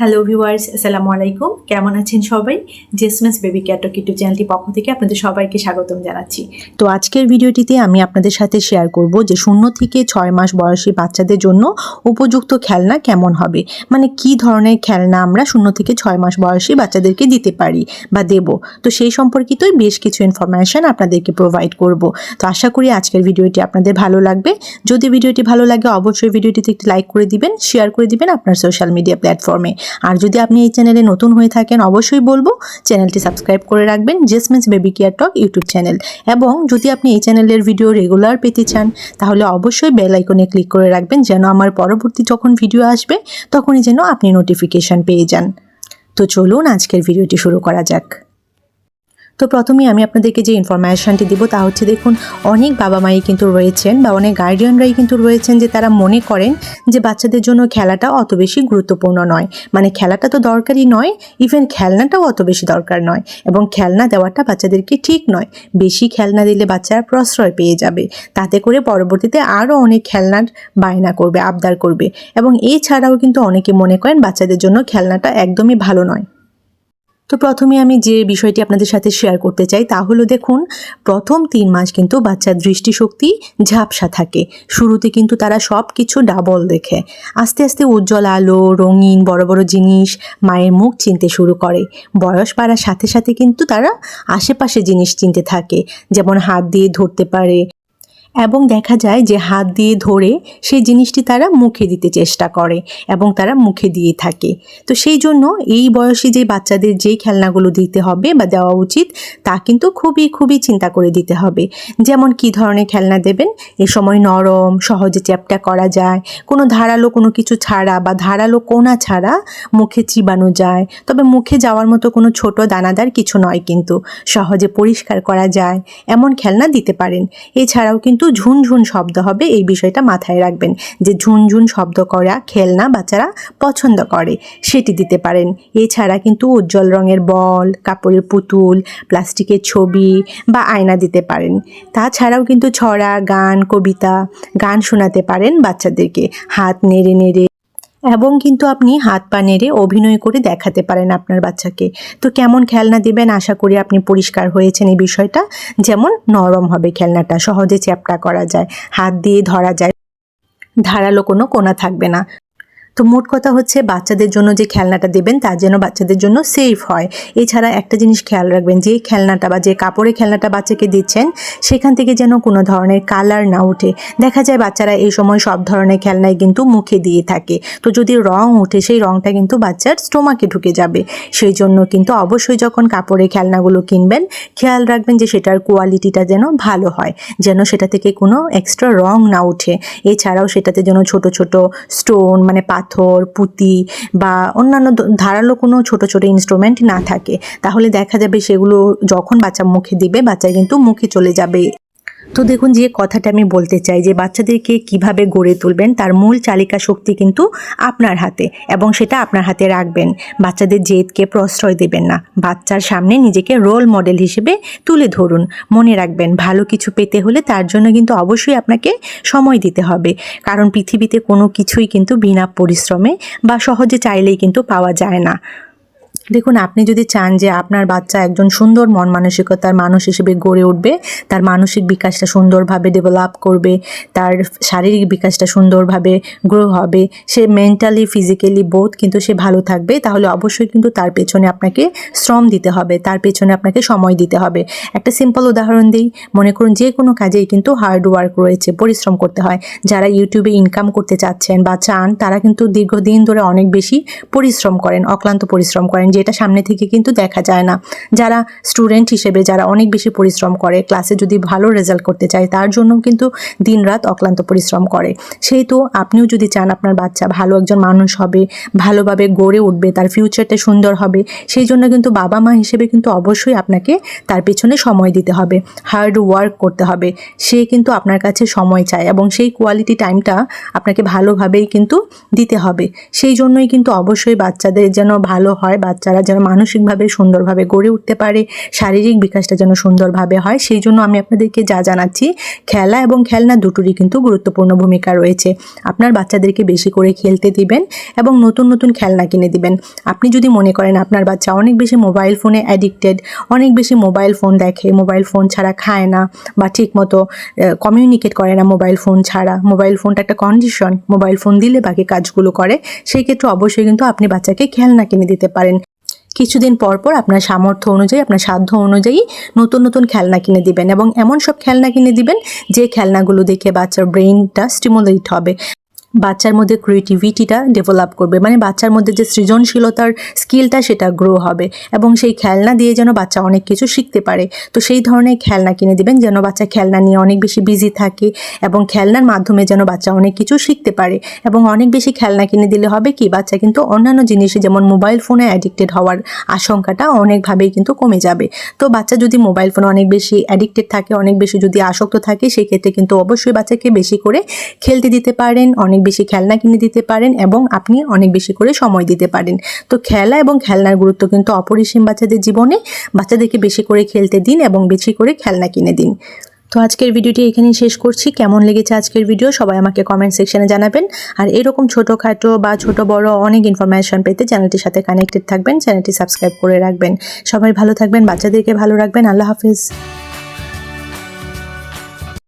Hello viewers আসসালামু আলাইকুম কেমন আছেন সবাই? জেসমেন্স বেবি ক্যাটক ইউটিউব চ্যানেলটি পক্ষ থেকে আপনাদের সবাইকে স্বাগতম জানাচ্ছি। তো আজকের ভিডিওটিতে আমি আপনাদের সাথে শেয়ার করব যে শূন্য থেকে ছয় মাস বয়সী বাচ্চাদের জন্য উপযুক্ত খেলনা কেমন হবে? মানে কি ধরনের খেলনা আমরা শূন্য থেকে ছয় মাস বয়সী বাচ্চাদেরকে দিতে পারি বা দেব? তো সেই সম্পর্কিতই বেশ কিছু ইনফরমেশন আপনাদেরকে প্রোভাইড করব। তো আশা করি আজকের ভিডিওটি আপনাদের ভালো লাগবে। যদি ভিডিওটি ভালো লাগে, অবশ্যই ভিডিওটিতে একটি লাইক করে দিবেন শেয়ার করে দিবেন আপনার সোশ্যাল মিডিয়া প্ল্যাটফর্মে আর যদি আপনি এই চ্যানেলে নতুন হয়ে থাকেন, অবশ্যই বলব চ্যানেলটি সাবস্ক্রাইব করে রাখবেন Jasmine's baby care talk YouTube channel. এবং যদি আপনি এই চ্যানেলের ভিডিও রেগুলার পেতে চান, তাহলে অবশ্যই বেল আইকনে ক্লিক করে রাখবেন যেন আমার পরবর্তী যখন ভিডিও আসবে, তখনই যেন আপনি নোটিফিকেশান পেয়ে যান। তো চলুন আজকের ভিডিওটি শুরু করা যাক। তো প্রথমেই আমি আপনাদেরকে যে ইনফরমেশনটি দিব তা হচ্ছে দেখুন, অনেক বাবা মাই কিন্তু রয়েছেন বা অনেক গার্ডিয়ানরাই কিন্তু রয়েছেন যে তারা মনে করেন যে বাচ্চাদের জন্য খেলাটা অত বেশি গুরুত্বপূর্ণ নয়। মানে খেলাটা তো দরকারই নয় ইভেন খেলনাটাও অত বেশি দরকার নয় এবং খেলনা দেওয়াটা বাচ্চাদেরকে ঠিক নয়। বেশি খেলনা দিলে বাচ্চারা প্রশ্রয় পেয়ে যাবে। তাতে করে পরবর্তীতে আরও অনেক খেলনার বায়না করবে, আবদার করবে। এবং এছাড়াও কিন্তু অনেকে মনে করেন বাচ্চাদের জন্য খেলনাটা একদমই ভালো নয়। তো প্রথমে আমি যে বিষয়টি আপনাদের সাথে শেয়ার করতে চাই তা হলো দেখুন, প্রথম তিন মাস কিন্তু বাচ্চার দৃষ্টিশক্তি ঝাপসা থাকে। শুরুতে কিন্তু তারা সব কিছু ডাবল দেখে। আস্তে আস্তে উজ্জ্বল আলো, রঙিন, বড় বড় জিনিস, মায়ের মুখ চিনতে শুরু করে। বয়স বাড়ার সাথে সাথে কিন্তু তারা আশেপাশে জিনিস চিনতে থাকে। যেমন হাত দিয়ে ধরতে পারে এবং দেখা যায় যে হাত দিয়ে ধরে সেই জিনিসটি তারা মুখে দিতে চেষ্টা করে এবং তারা মুখে দিয়ে থাকে। তো সেই জন্য এই বয়সে যে বাচ্চাদের যেই খেলনাগুলো দিতে হবে বা দেওয়া উচিত, তা কিন্তু খুবই খুবই চিন্তা করে দিতে হবে। যেমন কি ধরনের খেলনা দেবেন? এ সময় নরম, সহজে চ্যাপটা করা যায়, কোনো ধারালো কোনো কিছু ছাড়া বা ধারালো কোনা ছাড়া মুখে চিবানো যায়। তবে মুখে যাওয়ার মতো কোনো ছোট দানাদার কিছু নয় কিন্তু, সহজে পরিষ্কার করা যায়, এমন খেলনা দিতে পারেন। এছাড়াও কিন্তু ঝুনঝুন শব্দ হবে, এই বিষয়টা মাথায় রাখবেন। যে ঝুনঝুন শব্দ করা খেলনা বাচ্চারা পছন্দ করে, সেটি দিতে পারেন। এছাড়া কিন্তু উজ্জ্বল রঙের বল, কাপড়ের পুতুল, প্লাস্টিকের ছবি বা আয়না দিতে পারেন। তাছাড়াও কিন্তু ছড়া, গান, কবিতা, গান শোনাতে পারেন বাচ্চাদেরকে। হাত নেড়ে নেড়ে এবং কিন্তু আপনি হাত পা নেড়ে অভিনয় করে দেখাতে পারেন আপনার বাচ্চাকে। তো কেমন খেলনা দেবেন? আশা করি আপনি পরিষ্কার হয়েছেন এই বিষয়টা। যেমন নরম হবে খেলনাটা, সহজে চ্যাপটা করা যায়, হাত দিয়ে ধরা যায়। ধারালো কোনো কোনা থাকবে না। তো মোট কথা হচ্ছে বাচ্চাদের জন্য যে খেলনাটা দেবেন, তার যেন বাচ্চাদের জন্য সেফ হয়। এছাড়া একটা জিনিস খেয়াল রাখবেন, যে খেলনাটা বা যে কাপড়ের খেলনাটা বাচ্চাকে দিচ্ছেন, সেখান থেকে যেন কোনো ধরনের কালার না ওঠে। দেখা যায় বাচ্চারা এই সময় সব ধরনের খেলনাই কিন্তু মুখে দিয়ে থাকে। তো যদি রং ওঠে, সেই রংটা কিন্তু বাচ্চার স্টোমাকে ঢুকে যাবে। সেই জন্য কিন্তু অবশ্যই যখন কাপড়ের খেলনাগুলো কিনবেন, খেয়াল রাখবেন যে সেটার কোয়ালিটিটা যেন ভালো হয়, যেন সেটা থেকে কোনো এক্সট্রা রং না ওঠে। এছাড়াও সেটাতে যেন ছোট ছোট স্টোন মানে পাথর, পুঁতি বা অন্যান্য ধারালো কোনো ছোট ছোট ইনস্ট্রুমেন্ট না থাকে। তাহলে দেখা যাবে সেগুলো যখন বাচ্চা মুখে দিবে, বাচ্চা কিন্তু মুখে চলে যাবে। তো দেখুন যে কথাটা আমি বলতে চাই যে বাচ্চাদেরকে কীভাবে গড়ে তুলবেন, তার মূল চালিকা শক্তি কিন্তু আপনার হাতে এবং সেটা আপনার হাতে রাখবেন। বাচ্চাদের জেদকে প্রশ্রয় দেবেন না। বাচ্চার সামনে নিজেকে রোল মডেল হিসেবে তুলে ধরুন। মনে রাখবেন, ভালো কিছু পেতে হলে তার জন্য কিন্তু অবশ্যই আপনাকে সময় দিতে হবে। কারণ পৃথিবীতে কোনো কিছুই কিন্তু বিনা পরিশ্রমে বা সহজে চাইলেই কিন্তু পাওয়া যায় না। দেখুন, আপনি যদি চান যে আপনার বাচ্চা একজন সুন্দর মন মানসিকতার মানুষ হিসেবে গড়ে উঠবে, তার মানসিক বিকাশটা সুন্দরভাবে ডেভেলপ করবে, তার শারীরিক বিকাশটা সুন্দরভাবে গ্রো হবে, সে মেন্টালি ফিজিক্যালি বোধ কিন্তু সে ভালো থাকবে, তাহলে অবশ্যই কিন্তু তার পেছনে আপনাকে শ্রম দিতে হবে, তার পেছনে আপনাকে সময় দিতে হবে। একটা সিম্পল উদাহরণ দিই, মনে করুন যে কোনো কাজেই কিন্তু হার্ড ওয়ার্ক রয়েছে, পরিশ্রম করতে হয়। যারা ইউটিউবে ইনকাম করতে চাচ্ছেন বা চান, তারা কিন্তু দীর্ঘদিন ধরে অনেক বেশি পরিশ্রম করেন, অক্লান্ত পরিশ্রম করেন যেটা সামনে থেকে কিন্তু দেখা যায় না। যারা স্টুডেন্ট হিসেবে যারা অনেক বেশি পরিশ্রম করে ক্লাসে যদি ভালো রেজাল্ট করতে চায়, তার জন্য কিন্তু দিনরাত অক্লান্ত পরিশ্রম করে। সেই তো আপনিও যদি চান আপনার বাচ্চা ভালো একজন মানুষ হবে, ভালোভাবে গড়ে উঠবে, তার ফিউচারটা সুন্দর হবে, সেই জন্য কিন্তু বাবা মা হিসেবে কিন্তু অবশ্যই আপনাকে তার পেছনে সময় দিতে হবে। হার্ড ওয়ার্ক করতে হবে। সে কিন্তু আপনার কাছে সময় চায় এবং সেই কোয়ালিটি টাইমটা আপনাকে ভালোভাবেই কিন্তু দিতে হবে। সেই জন্যই কিন্তু অবশ্যই বাচ্চাদের যেন ভালো হয়, বাচ্চা বাচ্চারা যেন মানসিকভাবে সুন্দরভাবে গড়ে উঠতে পারে, শারীরিক বিকাশটা যেন সুন্দরভাবে হয়, সেই জন্য আমি আপনাদেরকে যা জানাচ্ছি, খেলা এবং খেলনা দুটোরই কিন্তু গুরুত্বপূর্ণ ভূমিকা রয়েছে। আপনার বাচ্চাদেরকে বেশি করে খেলতে দিবেন এবং নতুন নতুন খেলনা কিনে দিবেন। আপনি যদি মনে করেন আপনার বাচ্চা অনেক বেশি মোবাইল ফোনে অ্যাডিক্টেড অনেক বেশি মোবাইল ফোন দেখে, মোবাইল ফোন ছাড়া খায় না বা ঠিক মতো কমিউনিকেট করে না মোবাইল ফোন ছাড়া, মোবাইল ফোনটা একটা কন্ডিশন মোবাইল ফোন দিলে বাকি কাজগুলো করে, সেই ক্ষেত্রে অবশ্যই কিন্তু আপনি বাচ্চাকে খেলনা কিনে দিতে পারেন। কিছুদিন পর পর আপনার সামর্থ্য অনুযায়ী, আপনার সাধ্য অনুযায়ী নতুন নতুন খেলনা কিনে দিবেন এবং এমন সব খেলনা কিনে দিবেন যে খেলনাগুলো দেখে বাচ্চার ব্রেইনটা স্টিমুলেট হবে। বাচ্চার মধ্যে ক্রিয়েটিভিটিটা ডেভেলপ করবে। মানে বাচ্চার মধ্যে যে সৃজনশীলতার স্কিলটা সেটা গ্রো হবে এবং সেই খেলনা দিয়ে যেন বাচ্চা অনেক কিছু শিখতে পারে। তো সেই ধরনের খেলনা কিনে দিবেন যেন বাচ্চা খেলনা নিয়ে অনেক বেশি বিজি থাকে এবং খেলনার মাধ্যমে যেন বাচ্চা অনেক কিছু শিখতে পারে। এবং অনেক বেশি খেলনা কিনে দিলে হবে কি, বাচ্চা কিন্তু অন্যান্য জিনিসে যেমন মোবাইল ফোনে অ্যাডিক্টেড হওয়ার আশঙ্কাটা অনেকভাবেই কিন্তু কমে যাবে। তো বাচ্চা যদি মোবাইল ফোনে অনেক বেশি অ্যাডিক্টেড থাকে, অনেক বেশি যদি আসক্ত থাকে সেই ক্ষেত্রে কিন্তু অবশ্যই বাচ্চাকে বেশি করে খেলতে দিতে পারেন অনেক বেশি খেলনা কিনে দিতে পারেন এবং আপনি অনেক বেশি করে সময় দিতে পারেন। তো খেলা এবং খেলনার গুরুত্ব কিন্তু অপরিসীম বাচ্চাদের জীবনে বাচ্চাদেরকে বেশি করে খেলতে দিন এবং বেশি করে খেলনা কিনে দিন। তো আজকের ভিডিওটি এখানেই শেষ করছি। কেমন লেগেছে আজকের ভিডিও সবাই আমাকে কমেন্ট সেকশনে জানাবেন। আর এরকম ছোটোখাটো বা ছোট বড় অনেক ইনফরমেশন পেতে চ্যানেলটির সাথে কানেক্টেড থাকবেন, চ্যানেলটি সাবস্ক্রাইব করে রাখবেন। সবাই ভালো থাকবেন, বাচ্চাদেরকে ভালো রাখবেন। আল্লাহ হাফিজ।